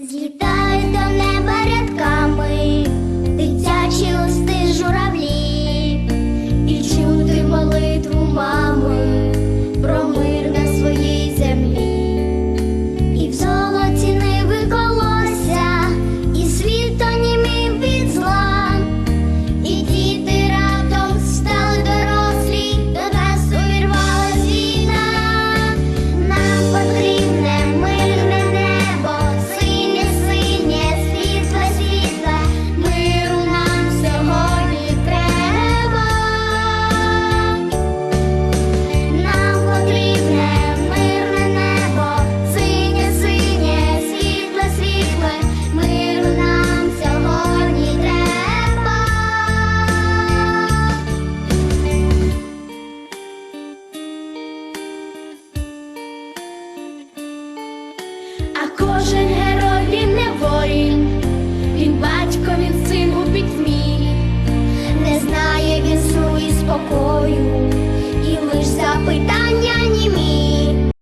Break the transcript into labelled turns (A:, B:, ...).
A: Злітають до неба
B: кожен